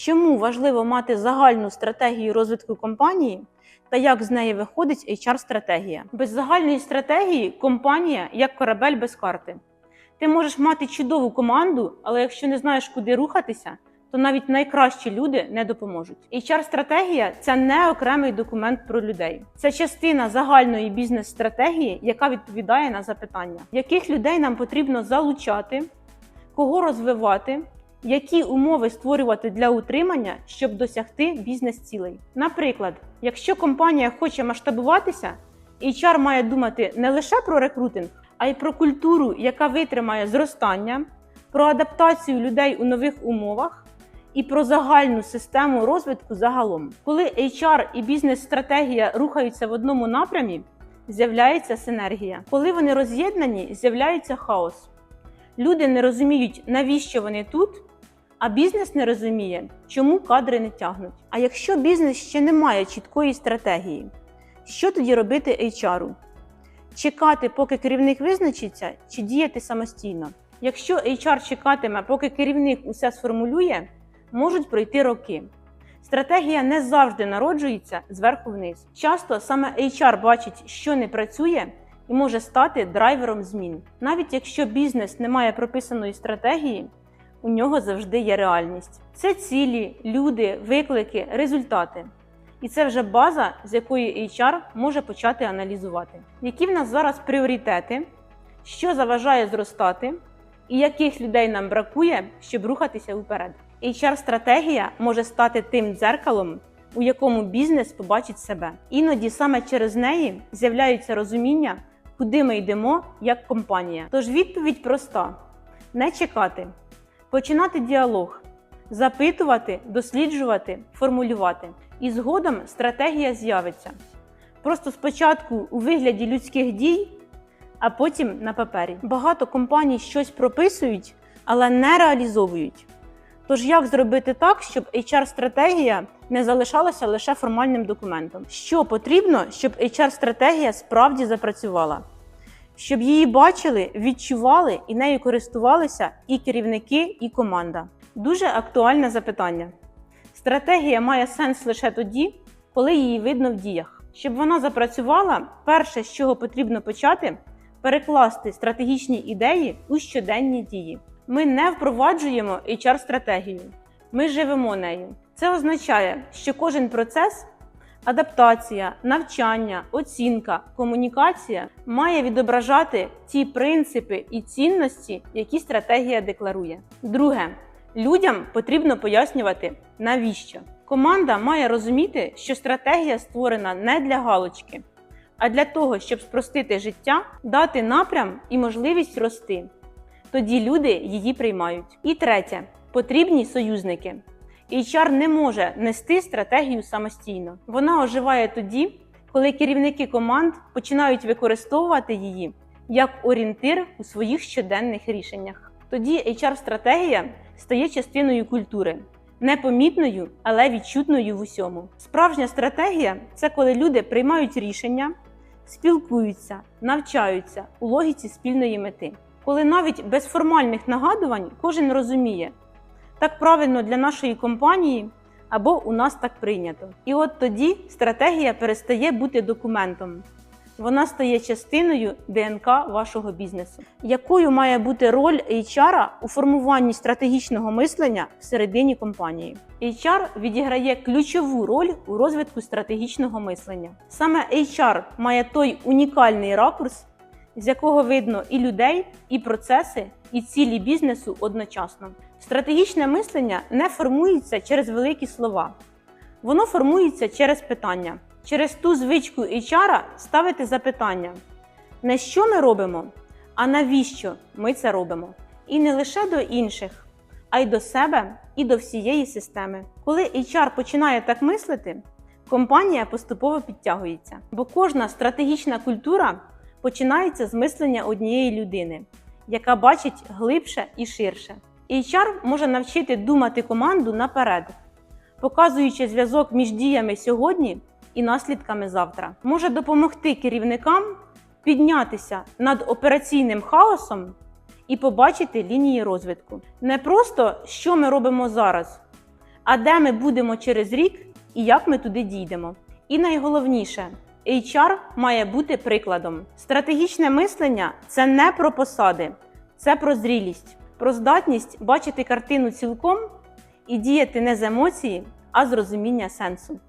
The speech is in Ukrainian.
Чому важливо мати загальну стратегію розвитку компанії та як з неї виходить HR-стратегія? Без загальної стратегії компанія як корабель без карти. Ти можеш мати чудову команду, але якщо не знаєш, куди рухатися, то навіть найкращі люди не допоможуть. HR-стратегія це не окремий документ про людей. Це частина загальної бізнес-стратегії, яка відповідає на запитання, яких людей нам потрібно залучати, кого розвивати, які умови створювати для утримання, щоб досягти бізнес-цілей. Наприклад, якщо компанія хоче масштабуватися, HR має думати не лише про рекрутинг, а й про культуру, яка витримає зростання, про адаптацію людей у нових умовах і про загальну систему розвитку загалом. Коли HR і бізнес-стратегія рухаються в одному напрямі, з'являється синергія. Коли вони роз'єднані, з'являється хаос. Люди не розуміють, навіщо вони тут, а бізнес не розуміє, чому кадри не тягнуть. А якщо бізнес ще не має чіткої стратегії, що тоді робити HR? Чекати, поки керівник визначиться, чи діяти самостійно? Якщо HR чекатиме, поки керівник усе сформулює, можуть пройти роки. Стратегія не завжди народжується зверху вниз. Часто саме HR бачить, що не працює, і може стати драйвером змін. Навіть якщо бізнес не має прописаної стратегії, у нього завжди є реальність. Це цілі, люди, виклики, результати. І це вже база, з якої HR може почати аналізувати, які в нас зараз пріоритети, що заважає зростати, і яких людей нам бракує, щоб рухатися вперед. HR-стратегія може стати тим дзеркалом, у якому бізнес побачить себе. Іноді саме через неї з'являється розуміння, куди ми йдемо як компанія. Тож відповідь проста: не чекати, починати діалог, запитувати, досліджувати, формулювати. І згодом стратегія з'явиться. Просто спочатку у вигляді людських дій, а потім на папері. Багато компаній щось прописують, але не реалізовують. Тож як зробити так, щоб HR-стратегія не залишалася лише формальним документом? Що потрібно, щоб HR-стратегія справді запрацювала? Щоб її бачили, відчували і нею користувалися і керівники, і команда. Дуже актуальне запитання. Стратегія має сенс лише тоді, коли її видно в діях. Щоб вона запрацювала, перше, з чого потрібно почати, перекласти стратегічні ідеї у щоденні дії. Ми не впроваджуємо HR-стратегію, ми живемо нею. Це означає, що кожен процес адаптація, навчання, оцінка, комунікація має відображати ті принципи і цінності, які стратегія декларує. Друге, людям потрібно пояснювати, навіщо. Команда має розуміти, що стратегія створена не для галочки, а для того, щоб спростити життя, дати напрям і можливість рости. Тоді люди її приймають. І третє, потрібні союзники. HR не може нести стратегію самостійно. Вона оживає тоді, коли керівники команд починають використовувати її як орієнтир у своїх щоденних рішеннях. Тоді HR-стратегія стає частиною культури, непомітною, але відчутною в усьому. Справжня стратегія це коли люди приймають рішення, спілкуються, навчаються у логіці спільної мети. Коли навіть без формальних нагадувань кожен розуміє, так правильно для нашої компанії або у нас так прийнято. І от тоді стратегія перестає бути документом. Вона стає частиною ДНК вашого бізнесу. Якою має бути роль HR у формуванні стратегічного мислення всередині компанії? HR відіграє ключову роль у розвитку стратегічного мислення. Саме HR має той унікальний ракурс, з якого видно і людей, і процеси, і цілі бізнесу одночасно. Стратегічне мислення не формується через великі слова, воно формується через питання, через ту звичку HR ставити запитання, не що ми робимо, а навіщо ми це робимо. І не лише до інших, а й до себе і до всієї системи. Коли HR починає так мислити, компанія поступово підтягується, бо кожна стратегічна культура починається з мислення однієї людини, яка бачить глибше і ширше. HR може навчити думати команду наперед, показуючи зв'язок між діями сьогодні і наслідками завтра. Може допомогти керівникам піднятися над операційним хаосом і побачити лінії розвитку. Не просто що ми робимо зараз, а де ми будемо через рік і як ми туди дійдемо. І найголовніше, HR має бути прикладом. Стратегічне мислення це не про посади, це про зрілість, про здатність бачити картину цілком і діяти не з емоції, а з розуміння сенсу.